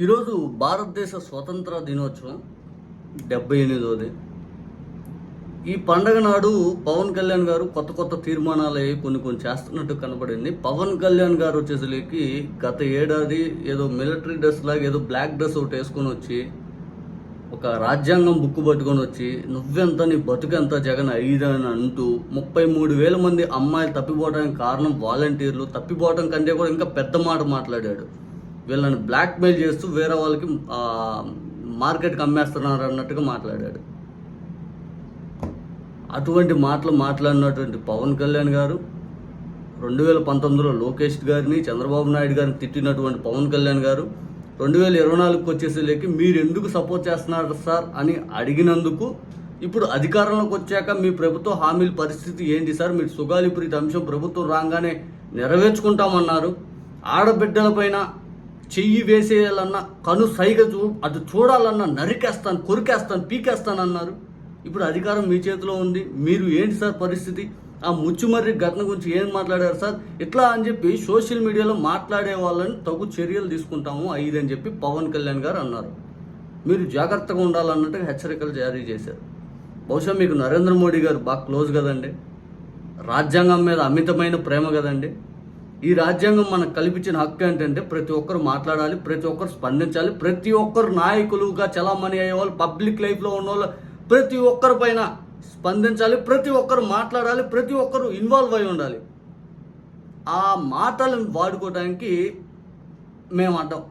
ఈరోజు భారతదేశ స్వతంత్ర దినోత్సవం డెబ్బై ఎనిమిదోది. ఈ పండగ నాడు పవన్ కళ్యాణ్ గారు కొత్త కొత్త తీర్మానాలు అయ్యి కొన్ని కొన్ని చేస్తున్నట్టు కనపడింది పవన్ కళ్యాణ్ గారు వచ్చేసరికి గత ఏడాది ఏదో మిలిటరీ డ్రెస్ లాగా ఏదో బ్లాక్ డ్రెస్ ఒకటి వేసుకొని వచ్చి ఒక రాజ్యాంగం బుక్ పట్టుకొని వచ్చి నువ్వెంత నీ బతుకెంత జగన్ ఐదని అంటూ ముప్పై మూడు వేల మంది అమ్మాయిలు తప్పిపోవడానికి కారణం వాలంటీర్లు. తప్పిపోవడం కంటే కూడా ఇంకా పెద్ద మాట మాట్లాడాడు. వీళ్ళని బ్లాక్మెయిల్ చేస్తూ వేరే వాళ్ళకి మార్కెట్కి అమ్మేస్తున్నారు అన్నట్టుగా మాట్లాడాడు. అటువంటి మాటలు మాట్లాడినటువంటి పవన్ కళ్యాణ్ గారు రెండు వేల పంతొమ్మిదిలో లోకేష్ గారిని చంద్రబాబు నాయుడు గారిని తిట్టినటువంటి పవన్ కళ్యాణ్ గారు రెండు వేల ఇరవై నాలుగుకి వచ్చేసరికి మీరు ఎందుకు సపోర్ట్ చేస్తున్నారు సార్ అని అడిగినందుకు ఇప్పుడు అధికారంలోకి వచ్చాక మీ ప్రభుత్వ హామీల పరిస్థితి ఏంటి సార్? మీరు సుగాలిపురిత అంశం ప్రభుత్వం రాగానే నెరవేర్చుకుంటామన్నారు. ఆడబిడ్డలపైన చెయ్యి వేసేయాలన్నా కను సైగ చూ అది చూడాలన్నా నరికేస్తాను కొరికేస్తాను పీకేస్తాను అన్నారు ఇప్పుడు అధికారం మీ చేతిలో ఉంది. మీరు ఏంటి సార్ పరిస్థితి? ఆ ముచ్చుమర్రి ఘటన గురించి ఏం మాట్లాడారు సార్? ఇట్లా అని చెప్పి సోషల్ మీడియాలో మాట్లాడే వాళ్ళని తగు చర్యలు తీసుకుంటాము ఐదు అని చెప్పి పవన్ కళ్యాణ్ గారు అన్నారు. మీరు జాగ్రత్తగా ఉండాలన్నట్టుగా హెచ్చరికలు జారీ చేశారు. బహుశా మీకు నరేంద్ర మోడీ గారు బాగా క్లోజ్ కదండి. రాజ్యాంగం మీద అమితమైన ప్రేమ కదండి. ఈ రాజ్యాంగం మనకు కల్పించిన హక్కు ఏంటంటే ప్రతి ఒక్కరు మాట్లాడాలి ప్రతి ఒక్కరు స్పందించాలి ప్రతి ఒక్కరు నాయకులుగా చలామణి అయ్యేవాళ్ళు పబ్లిక్ లైఫ్లో ఉన్న వాళ్ళు ప్రతి ఒక్కరి పైన స్పందించాలి ప్రతి ఒక్కరు మాట్లాడాలి ప్రతి ఒక్కరు ఇన్వాల్వ్ అయి ఉండాలి. ఆ మాటలను వాడుకోవడానికి మేము అడ్డం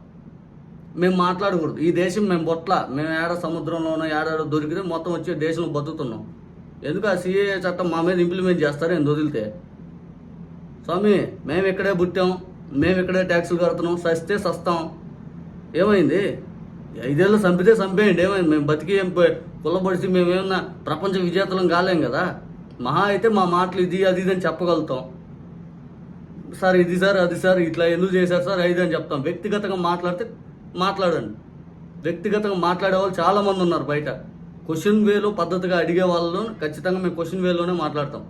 మేము మాట్లాడకూడదు. ఈ దేశం మేము బొట్ల మేము ఏడ సముద్రంలోనో ఏడాడో దొరికితే మొత్తం వచ్చి దేశంలో బతుకుతున్నాం. ఎందుకు ఆ సిఏ చట్టం మా మీద ఇంప్లిమెంట్ చేస్తారు ఎందుకు వదిలితే స్వామి మేము ఇక్కడే పుట్టాం మేము ఇక్కడే ట్యాక్సులు కడుతున్నాం సస్తే సస్తాం. ఏమైంది? ఐదేళ్ళు చంపితే చంపేయండి ఏమైంది? మేము బతికి ఏం కుల్లబడిసి మేమేమన్నా ప్రపంచ విజేతలం కాలేం కదా? మహా అయితే మా మాటలు ఇది అది ఇది అని చెప్పగలుగుతాం. సార్ ఇది సార్ అది సార్ ఇట్లా ఎందుకు చేశారు సార్ ఇది అని చెప్తాం. వ్యక్తిగతంగా మాట్లాడితే మాట్లాడండి. వ్యక్తిగతంగా మాట్లాడే వాళ్ళు చాలామంది ఉన్నారు బయట. క్వశ్చన్ వేలో పద్ధతిగా అడిగే వాళ్ళలో ఖచ్చితంగా మేము క్వశ్చన్ వేలోనే మాట్లాడతాం.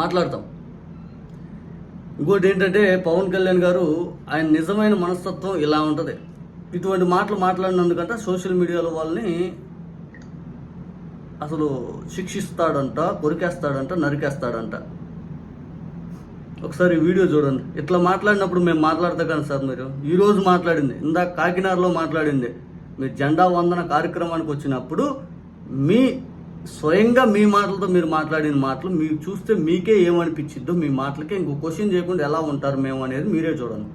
మాట్లాడతాం. ఇంకోటి ఏంటంటే పవన్ కళ్యాణ్ గారు ఆయన నిజమైన మనస్తత్వం ఇలా ఉంటుంది. ఇటువంటి మాటలు మాట్లాడినందుకంటే సోషల్ మీడియాలో వాళ్ళని అసలు శిక్షిస్తాడంట కొరికేస్తాడంట నరికేస్తాడంట. ఒకసారి వీడియో చూడండి. ఇట్లా మాట్లాడినప్పుడు మేము మాట్లాడతా కానీ సార్ మీరు. ఈరోజు మాట్లాడింది. ఇందాక కాకినాడలో మాట్లాడింది. మీరు జెండా వందన కార్యక్రమానికి వచ్చినప్పుడు మీ స్వయంగా మీ మాటలతో మీరు మాట్లాడిన మాటలు మీరు చూస్తే మీకే ఏమనిపించిద్దో మీ మాటలకే ఇంకో క్వశ్చన్ చేయకుండా ఎలా ఉంటారు మేము అనేది మీరే చూడండి.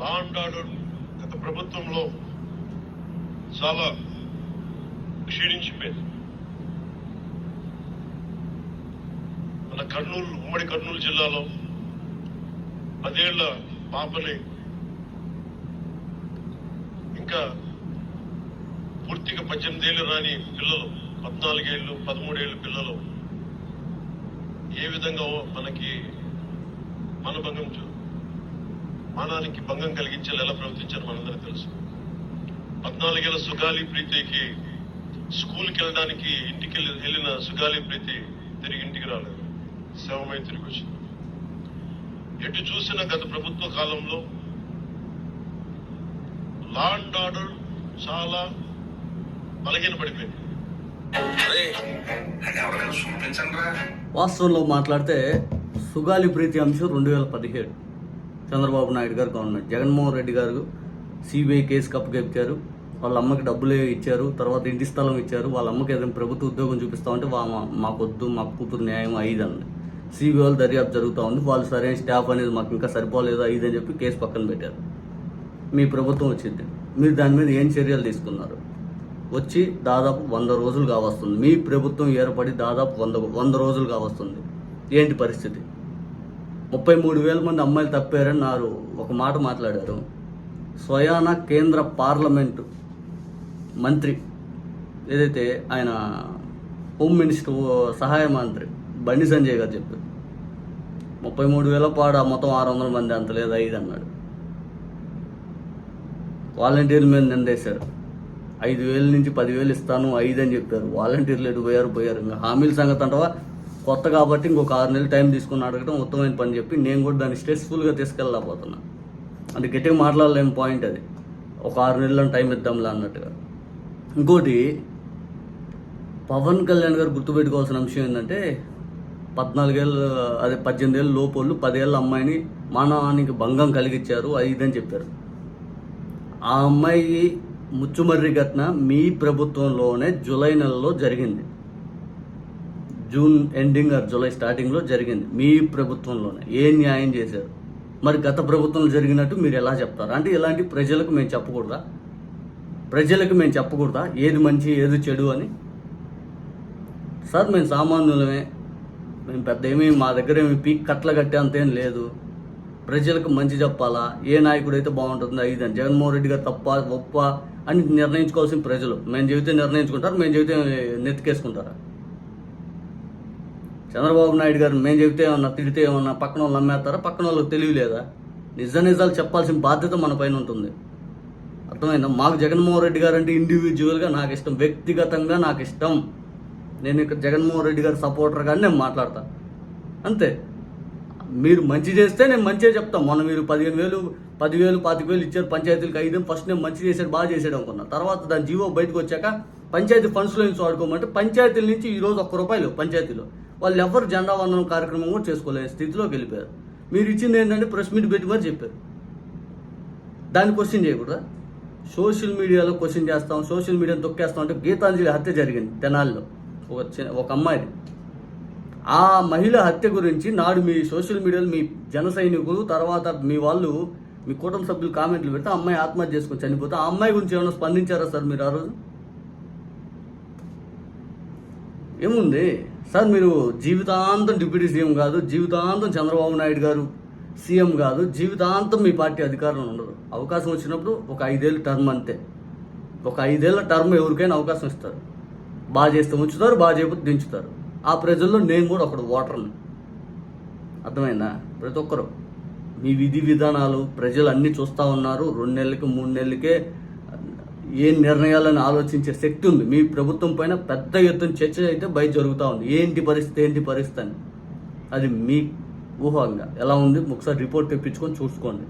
లా అండ్ ఆర్డర్ గత ప్రభుత్వంలో చాలా క్షీణించిపోయింది. మన కర్నూలు ఉమ్మడి కర్నూలు జిల్లాలో పదేళ్ళ పాపని ఇంకా పూర్తిగా పద్దెనిమిదేళ్ళు రాని పిల్లలు పద్నాలుగేళ్ళు పదమూడేళ్ళు పిల్లలు ఏ విధంగా మనకి మనభంగం చూ- మానానికి భంగం కలిగించేలా ఎలా ప్రవర్తించారు మనందరూ తెలుసు. పద్నాలుగేళ్ళ సుగాలి ప్రీతికి స్కూల్కి వెళ్ళడానికి ఇంటికి వెళ్ళి- వెళ్ళిన సుగాలి ప్రీతి తిరిగి ఇంటికి రాలేదు. శవమై తిరిగి వచ్చింది. ఎటు చూసిన గత ప్రభుత్వ కాలంలో లా అండ్ ఆర్డర్ చాలా వాస్తవంలో మాట్లాడితే సుగాలి ప్రీతి అంశం రెండు వేల పదిహేడు. చంద్రబాబు నాయుడు గారు గవర్నమెంట్. జగన్మోహన్ రెడ్డి గారు సిబిఐ కేసు కప్పుకెప్పారు వాళ్ళ అమ్మకి డబ్బులు ఇచ్చారు. తర్వాత ఇంటి స్థలం ఇచ్చారు. వాళ్ళ అమ్మకి ఏదైనా ప్రభుత్వ ఉద్యోగం చూపిస్తామంటే మాకొద్దు మా కూతురు న్యాయం ఐదండి. సిబిఐ వాళ్ళు దర్యాప్తు జరుగుతూ ఉంది. వాళ్ళు సరైన స్టాఫ్ అనేది మాకు ఇంకా సరిపోలేదు ఐదు అని చెప్పి కేసు పక్కన పెట్టారు. మీ ప్రభుత్వం వచ్చింది. మీరు దాని మీద ఏం చర్యలు తీసుకున్నారు? వచ్చి దాదాపు వంద రోజులు కావస్తుంది మీ ప్రభుత్వం ఏర్పడి దాదాపు వంద వంద రోజులు కావస్తుంది ఏంటి పరిస్థితి? ముప్పై మూడు వేల మంది అమ్మాయిలు తప్పారని నారు ఒక మాట మాట్లాడారు. స్వయాన కేంద్ర పార్లమెంటు మంత్రి ఏదైతే ఆయన హోమ్ మినిస్టర్ సహాయ మంత్రి బండి సంజయ్ గారు చెప్పారు. ముప్పై మూడు వేల పాడ మొత్తం ఆరు వందల మంది అంత లేదు ఐదు అన్నాడు. వాలంటీర్ల మీద నిందేశారు. ఐదు వేల నుంచి పదివేలు ఇస్తాను ఐదు అని చెప్పారు. వాలంటీర్లు ఎటు పోయారు. పోయారు ఇంకా హామీల సంగతి అంటవా? కొత్త కాబట్టి ఇంకొక ఆరు నెలలు టైం తీసుకుని అడగడం ఉత్తమమైన పని చెప్పి నేను కూడా దాన్ని స్ట్రెస్ఫుల్గా తీసుకెళ్ళలేకపోతున్నా. అంటే గట్టిగా మాట్లాడలేని పాయింట్ అది. ఒక ఆరు నెలలను టైం ఇద్దాంలా అన్నట్టుగా. ఇంకోటి పవన్ కళ్యాణ్ గారు గుర్తుపెట్టుకోవాల్సిన అంశం ఏంటంటే పద్నాలుగేళ్ళు అదే పద్దెనిమిది ఏళ్ళు లోపోళ్ళు పదేళ్ళ అమ్మాయిని మానవానికి భంగం కలిగించారు అది చెప్పారు. ఆ అమ్మాయి ముచ్చుమర్రి ఘటన మీ ప్రభుత్వంలోనే జూలై నెలలో జరిగింది. జూన్ ఎండింగ్ ఆర్ జూలై స్టార్టింగ్లో జరిగింది. మీ ప్రభుత్వంలోనే. ఏ న్యాయం చేశారు? మరి గత ప్రభుత్వంలో జరిగినట్టు మీరు ఎలా చెప్తారు? అంటే ఇలాంటి ప్రజలకు మేము చెప్పకూడదా? ప్రజలకు మేము చెప్పకూడదా? ఏది మంచి ఏది చెడు అని? సార్ మేము సామాన్యులమే. మేము పెద్ద ఏమీ మా దగ్గర ఏమి పీక్ కట్ల కట్టే అంతేం లేదు. ప్రజలకు మంచి చెప్పాలా? ఏ నాయకుడు అయితే బాగుంటుందో ఇది అని. జగన్మోహన్ రెడ్డి గారు తప్ప గొప్ప అని నిర్ణయించుకోవాల్సిన ప్రజలు. మేము చెబితే నిర్ణయించుకుంటారు మేము చెబితే నెత్తికేసుకుంటారా? చంద్రబాబు నాయుడు గారు మేము చెబితే ఏమన్నా తిడితే ఏమన్నా పక్కన వాళ్ళు నమ్మేస్తారా? పక్కన వాళ్ళకి తెలియలేదా? నిజ నిజాలు చెప్పాల్సిన బాధ్యత మన పైన ఉంటుంది. అర్థమైందా? మాకు జగన్మోహన్ రెడ్డి గారు అంటే ఇండివిజువల్గా నాకు ఇష్టం. వ్యక్తిగతంగా నాకు ఇష్టం. నేను ఇక్కడ జగన్మోహన్ రెడ్డి గారి సపోర్టర్ కానీ నేను మాట్లాడతా. అంతే. మీరు మంచి చేస్తే నేను మంచిగా చెప్తాను మొన్న మీరు పదిహేను వేలు పదివేలు పాతిక వేలు ఇచ్చారు పంచాయతీలకు ఐదు ఫస్ట్ నేను మంచి చేశాడు బాగా చేశాడు అనుకున్నా. తర్వాత దాని జీవో బయటకు వచ్చాక పంచాయతీ ఫండ్స్లో నుంచి వాడుకోమంటే పంచాయతీల నుంచి ఈరోజు ఒక్క రూపాయలు పంచాయతీలో. వాళ్ళు ఎవరు జెండా వందనం కార్యక్రమం కూడా చేసుకోలేని స్థితిలోకి వెళ్ళిపోయారు. మీరు ఇచ్చింది ఏంటంటే ప్రెస్ మీట్ పెట్టి మరి చెప్పారు. దాన్ని క్వశ్చన్ చేయకూడదా? సోషల్ మీడియాలో క్వశ్చన్ చేస్తాం సోషల్ మీడియాని తొక్కేస్తాం అంటే గీతాంజలి హత్య జరిగింది తెనాల్లో. ఒక ఒక అమ్మాయిది. ఆ మహిళ హత్య గురించి నాడు మీ సోషల్ మీడియాలో మీ జన సైనికులు తర్వాత మీ వాళ్ళు మీ కుటుంబ సభ్యులు కామెంట్లు పెడితే అమ్మాయి ఆత్మహత్య చేసుకొని చనిపోతే ఆ అమ్మాయి గురించి ఏమైనా స్పందించారా సార్ మీరు ఆ రోజు? ఏముంది? సార్ మీరు జీవితాంతం డిప్యూటీ సీఎం కాదు జీవితాంతం చంద్రబాబు నాయుడు గారు సీఎం కాదు జీవితాంతం మీ పార్టీ అధికారంలో ఉండదు అవకాశం వచ్చినప్పుడు ఒక ఐదేళ్ళ టర్మ్ అంతే. ఒక ఐదేళ్ళ టర్మ్ ఎవరికైనా అవకాశం ఇస్తారు. బాగా చేస్తే ఉంచుతారు బాగా చేయకపోతే దించుతారు. ఆ ప్రజల్లో నేను కూడా ఒకడు ఓటర్ని అర్థమైందా? ప్రతి ఒక్కరు. మీ విధి విధానాలు ప్రజలు అన్నీ చూస్తూ ఉన్నారు. రెండు నెలలకి మూడు నెలలకే ఏ నిర్ణయాలను ఆలోచించే శక్తి ఉంది. మీ ప్రభుత్వం పైన పెద్ద ఎత్తున చర్చ అయితే బయట జరుగుతూ ఉంది. ఏంటి పరిస్థితి ఏంటి పరిస్థితి అని. అది మీ ఊహంగా. ఎలా ఉంది? ఒకసారి రిపోర్ట్ తెప్పించుకొని చూసుకోండి.